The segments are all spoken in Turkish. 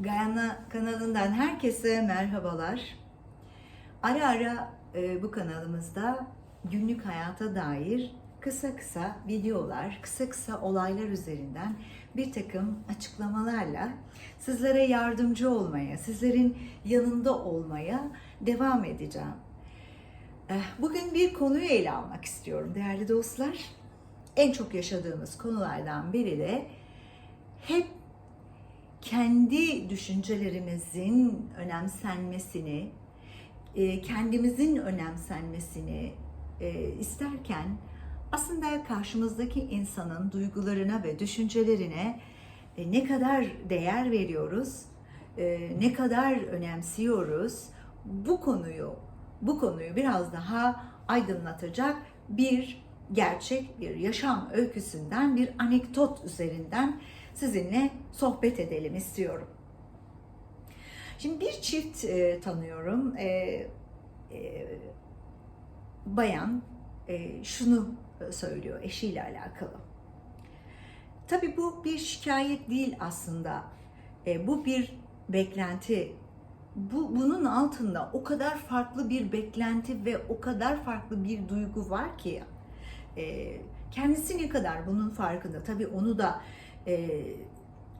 Gayana kanalından herkese merhabalar. Ara ara e, bu kanalımızda günlük hayata dair kısa kısa videolar, kısa kısa olaylar üzerinden bir takım açıklamalarla sizlere yardımcı olmaya, sizlerin yanında olmaya devam edeceğim. Eh, Bugün bir konuyu ele almak istiyorum değerli dostlar. En çok yaşadığımız konulardan biri de hep kendi düşüncelerimizin önemsenmesini, e, kendimizin önemsenmesini e, isterken aslında karşımızdaki insanın duygularına ve düşüncelerine e, ne kadar değer veriyoruz, ne kadar önemsiyoruz bu konuyu bu konuyu biraz daha aydınlatacak bir gerçek bir yaşam öyküsünden bir anekdot üzerinden sizinle sohbet edelim istiyorum. Şimdi bir çift e, tanıyorum. E, e, bayan e, şunu söylüyor eşiyle alakalı. Tabii bu bir şikayet değil aslında. E, bu bir beklenti. Bu bunun altında o kadar farklı bir beklenti ve o kadar farklı bir duygu var ki e, kendisi ne kadar bunun farkında. Tabii onu da e,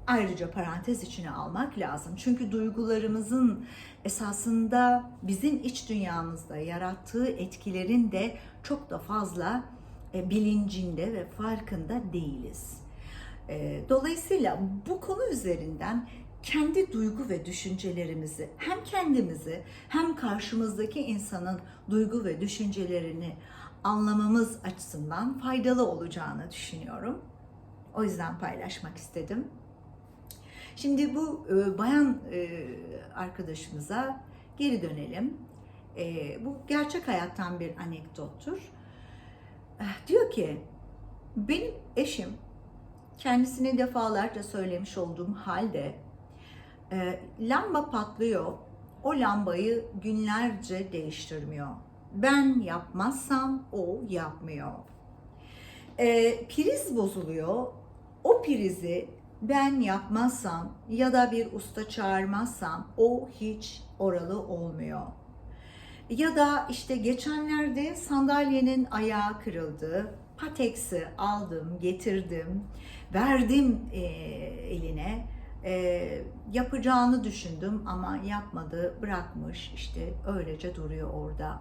ayrıca parantez içine almak lazım. Çünkü duygularımızın esasında bizim iç dünyamızda yarattığı etkilerin de çok da fazla e, bilincinde ve farkında değiliz. E, dolayısıyla bu konu üzerinden kendi duygu ve düşüncelerimizi hem kendimizi hem karşımızdaki insanın duygu ve düşüncelerini anlamamız açısından faydalı olacağını düşünüyorum. O yüzden paylaşmak istedim. Şimdi bu e, bayan e, arkadaşımıza geri dönelim. E, bu gerçek hayattan bir anekdottur. Eh, diyor ki, benim eşim kendisine defalarca söylemiş olduğum halde e, lamba patlıyor. O lambayı günlerce değiştirmiyor. Ben yapmazsam o yapmıyor. E, priz bozuluyor. O prizi ben yapmazsam ya da bir usta çağırmazsam o hiç oralı olmuyor. Ya da işte geçenlerde sandalyenin ayağı kırıldı. Pateksi aldım, getirdim, verdim e, eline. E, yapacağını düşündüm ama yapmadı, bırakmış. İşte öylece duruyor orada.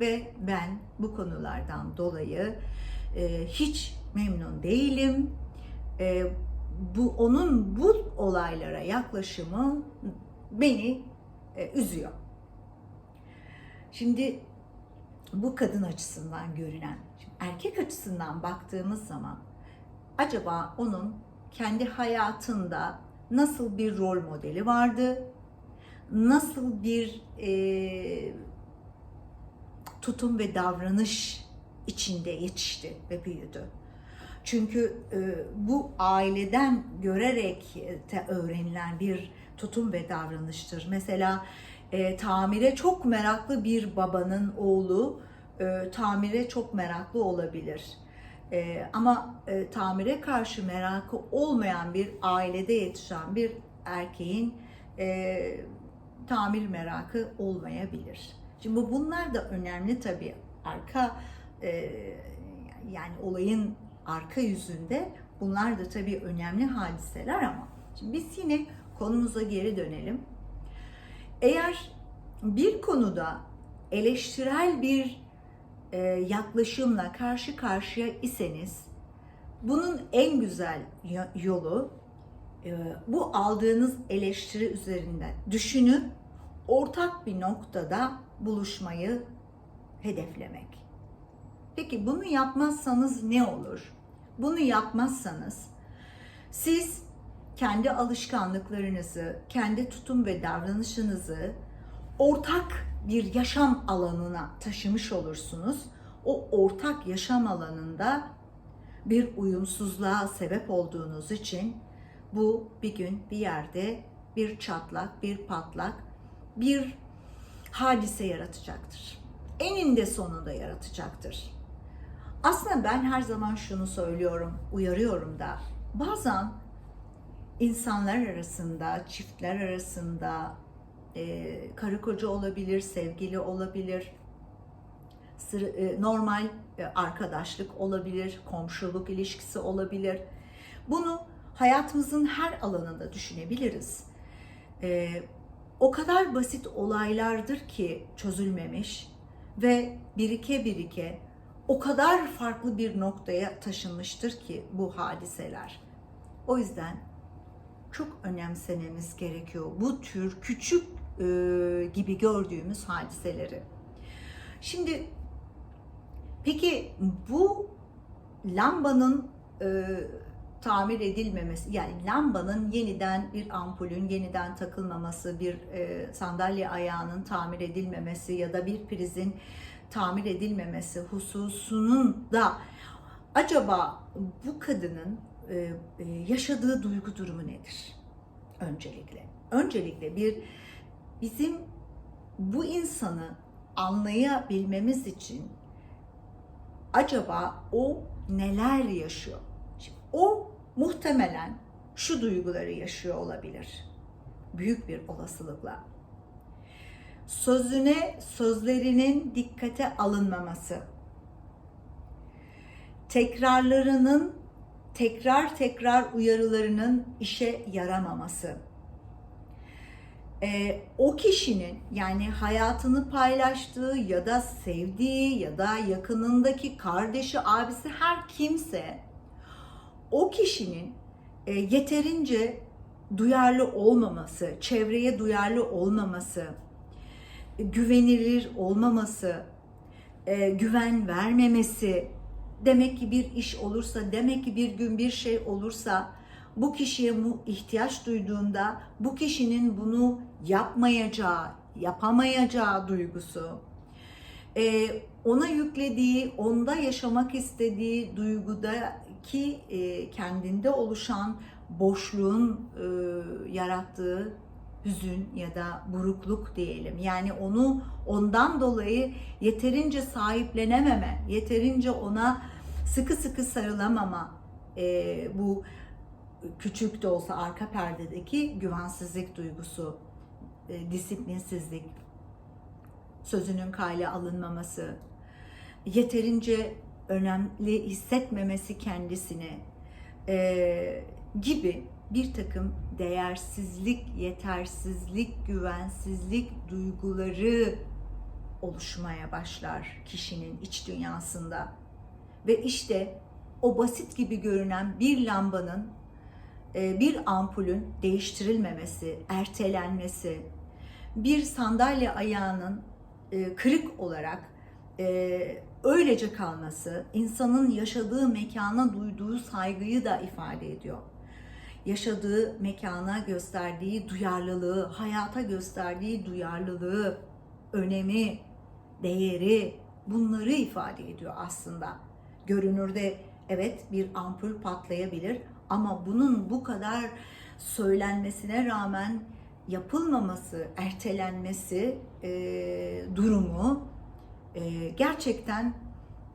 Ve ben bu konulardan dolayı e, hiç memnun değilim. E, bu onun bu olaylara yaklaşımı beni e, üzüyor. Şimdi bu kadın açısından görünen, şimdi erkek açısından baktığımız zaman acaba onun kendi hayatında nasıl bir rol modeli vardı? Nasıl bir e, tutum ve davranış içinde yetişti ve büyüdü? Çünkü e, bu aileden görerek de öğrenilen bir tutum ve davranıştır. Mesela e, tamire çok meraklı bir babanın oğlu e, tamire çok meraklı olabilir. E, ama e, tamire karşı merakı olmayan bir ailede yetişen bir erkeğin e, tamir merakı olmayabilir. Şimdi bunlar da önemli tabii. Arka e, yani olayın arka yüzünde bunlar da tabii önemli hadiseler ama şimdi biz yine konumuza geri dönelim. Eğer bir konuda eleştirel bir e, yaklaşımla karşı karşıya iseniz bunun en güzel yolu e, bu aldığınız eleştiri üzerinden düşünüp ortak bir noktada buluşmayı hedeflemek. Peki bunu yapmazsanız ne olur? Bunu yapmazsanız siz kendi alışkanlıklarınızı, kendi tutum ve davranışınızı ortak bir yaşam alanına taşımış olursunuz. O ortak yaşam alanında bir uyumsuzluğa sebep olduğunuz için bu bir gün bir yerde bir çatlak, bir patlak, bir hadise yaratacaktır. Eninde sonunda yaratacaktır. Aslında ben her zaman şunu söylüyorum, uyarıyorum da bazen insanlar arasında, çiftler arasında, e, karı koca olabilir, sevgili olabilir, e, normal e, arkadaşlık olabilir, komşuluk ilişkisi olabilir. Bunu hayatımızın her alanında düşünebiliriz. E, o kadar basit olaylardır ki çözülmemiş ve birike birike o kadar farklı bir noktaya taşınmıştır ki bu hadiseler. O yüzden çok önemsememiz gerekiyor bu tür küçük e, gibi gördüğümüz hadiseleri. Şimdi peki bu lambanın e, tamir edilmemesi yani lambanın yeniden bir ampulün yeniden takılmaması, bir e, sandalye ayağının tamir edilmemesi ya da bir prizin tamir edilmemesi hususunun da acaba bu kadının e, e, yaşadığı duygu durumu nedir? Öncelikle. Öncelikle bir bizim bu insanı anlayabilmemiz için acaba o neler yaşıyor? Şimdi o muhtemelen şu duyguları yaşıyor olabilir. Büyük bir olasılıkla. Sözüne, sözlerinin dikkate alınmaması. Tekrarlarının, tekrar tekrar uyarılarının işe yaramaması. Ee, o kişinin yani hayatını paylaştığı ya da sevdiği ya da yakınındaki kardeşi, abisi her kimse o kişinin e, yeterince duyarlı olmaması, çevreye duyarlı olmaması, e, güvenilir olmaması, e, güven vermemesi, demek ki bir iş olursa, demek ki bir gün bir şey olursa bu kişiye ihtiyaç duyduğunda bu kişinin bunu yapmayacağı, yapamayacağı duygusu, e, ona yüklediği, onda yaşamak istediği duygudaki e, kendinde oluşan boşluğun yarattığı hüzün ya da burukluk diyelim. Yani onu ondan dolayı yeterince sahiplenememe, yeterince ona sıkı sıkı sarılamama e, bu küçük de olsa arka perdedeki güvensizlik duygusu, e, disiplinsizlik, sözünün kale alınmaması, yeterince önemli hissetmemesi kendisini e, gibi bir takım değersizlik, yetersizlik, güvensizlik duyguları oluşmaya başlar kişinin iç dünyasında. Ve işte o basit gibi görünen bir lambanın, e, bir ampulün değiştirilmemesi, ertelenmesi, bir sandalye ayağının e, kırık olarak e, öylece kalması, insanın yaşadığı mekana duyduğu saygıyı da ifade ediyor yaşadığı mekana gösterdiği duyarlılığı, hayata gösterdiği duyarlılığı, önemi, değeri bunları ifade ediyor aslında. Görünürde evet bir ampul patlayabilir ama bunun bu kadar söylenmesine rağmen yapılmaması, ertelenmesi e, durumu e, gerçekten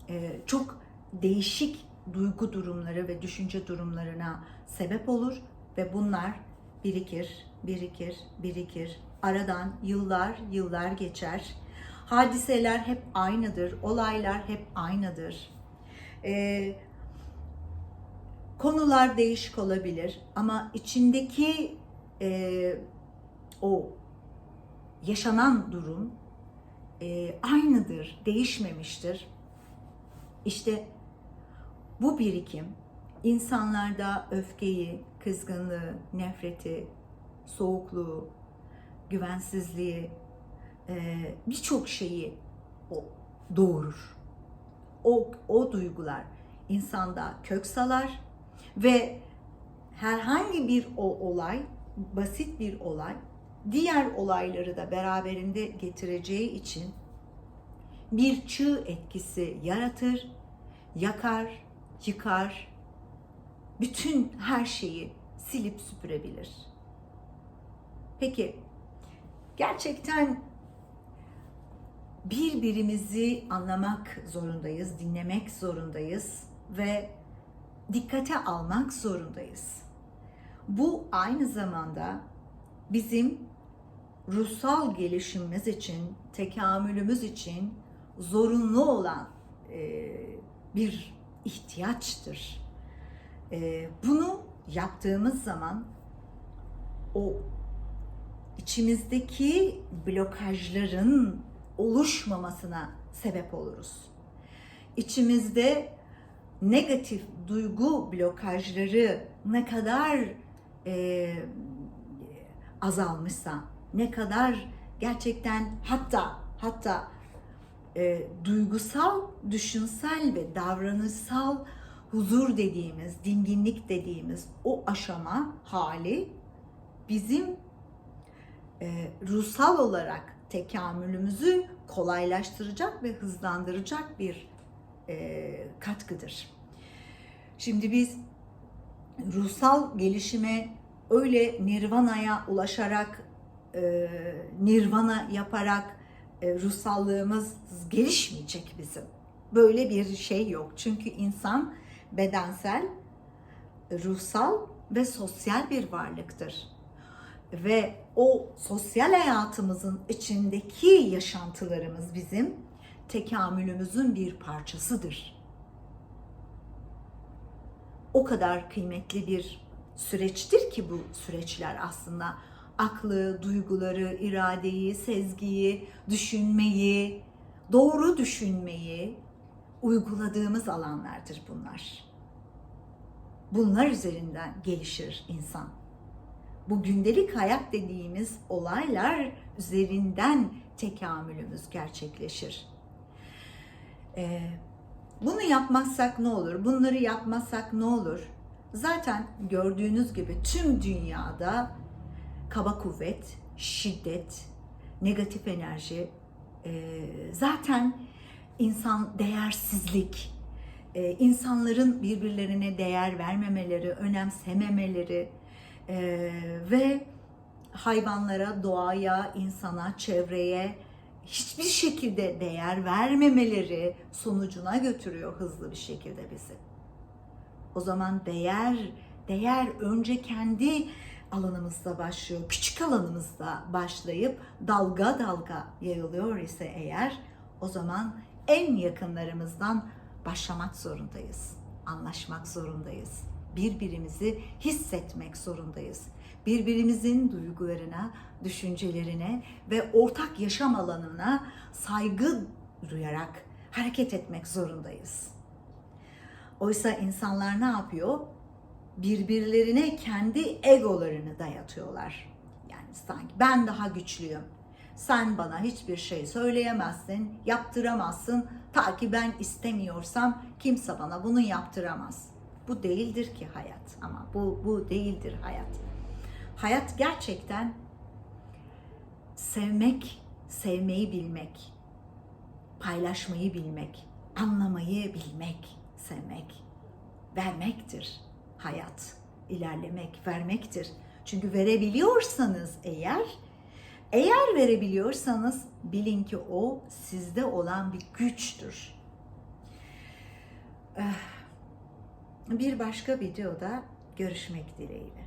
e, çok değişik duygu durumları ve düşünce durumlarına sebep olur ve bunlar birikir, birikir, birikir. Aradan yıllar, yıllar geçer. Hadiseler hep aynıdır, olaylar hep aynıdır. Ee, konular değişik olabilir ama içindeki e, o yaşanan durum e, aynıdır, değişmemiştir. İşte bu birikim insanlarda öfkeyi, kızgınlığı, nefreti, soğukluğu, güvensizliği, e, birçok şeyi o doğurur. O, o duygular insanda kök salar ve herhangi bir o olay, basit bir olay, diğer olayları da beraberinde getireceği için bir çığ etkisi yaratır, yakar, yıkar, bütün her şeyi silip süpürebilir. Peki gerçekten birbirimizi anlamak zorundayız, dinlemek zorundayız ve dikkate almak zorundayız. Bu aynı zamanda bizim ruhsal gelişimimiz için, tekamülümüz için zorunlu olan bir ihtiyaçtır. E, bunu yaptığımız zaman o içimizdeki blokajların oluşmamasına sebep oluruz. İçimizde negatif duygu blokajları ne kadar e, azalmışsa, ne kadar gerçekten hatta hatta e, duygusal, düşünsel ve davranışsal huzur dediğimiz, dinginlik dediğimiz o aşama hali bizim e, ruhsal olarak tekamülümüzü kolaylaştıracak ve hızlandıracak bir e, katkıdır. Şimdi biz ruhsal gelişime öyle nirvanaya ulaşarak, e, nirvana yaparak e, ruhsallığımız gelişmeyecek bizim. Böyle bir şey yok. Çünkü insan bedensel, ruhsal ve sosyal bir varlıktır. Ve o sosyal hayatımızın içindeki yaşantılarımız bizim tekamülümüzün bir parçasıdır. O kadar kıymetli bir süreçtir ki bu süreçler aslında aklı, duyguları, iradeyi, sezgiyi, düşünmeyi, doğru düşünmeyi uyguladığımız alanlardır bunlar. Bunlar üzerinden gelişir insan. Bu gündelik hayat dediğimiz olaylar üzerinden tekamülümüz gerçekleşir. Ee, bunu yapmazsak ne olur? Bunları yapmazsak ne olur? Zaten gördüğünüz gibi tüm dünyada kaba kuvvet, şiddet, negatif enerji, e, zaten insan değersizlik, e, insanların birbirlerine değer vermemeleri, önemsememeleri e, ve hayvanlara, doğaya, insana, çevreye hiçbir şekilde değer vermemeleri sonucuna götürüyor hızlı bir şekilde bizi. O zaman değer, değer önce kendi alanımızda başlıyor. Küçük alanımızda başlayıp dalga dalga yayılıyor ise eğer o zaman en yakınlarımızdan başlamak zorundayız. Anlaşmak zorundayız. Birbirimizi hissetmek zorundayız. Birbirimizin duygularına, düşüncelerine ve ortak yaşam alanına saygı duyarak hareket etmek zorundayız. Oysa insanlar ne yapıyor? birbirlerine kendi egolarını dayatıyorlar. Yani sanki ben daha güçlüyüm. Sen bana hiçbir şey söyleyemezsin, yaptıramazsın. Ta ki ben istemiyorsam kimse bana bunu yaptıramaz. Bu değildir ki hayat ama bu bu değildir hayat. Hayat gerçekten sevmek, sevmeyi bilmek, paylaşmayı bilmek, anlamayı bilmek, sevmek, vermektir hayat, ilerlemek, vermektir. Çünkü verebiliyorsanız eğer, eğer verebiliyorsanız bilin ki o sizde olan bir güçtür. Bir başka videoda görüşmek dileğiyle.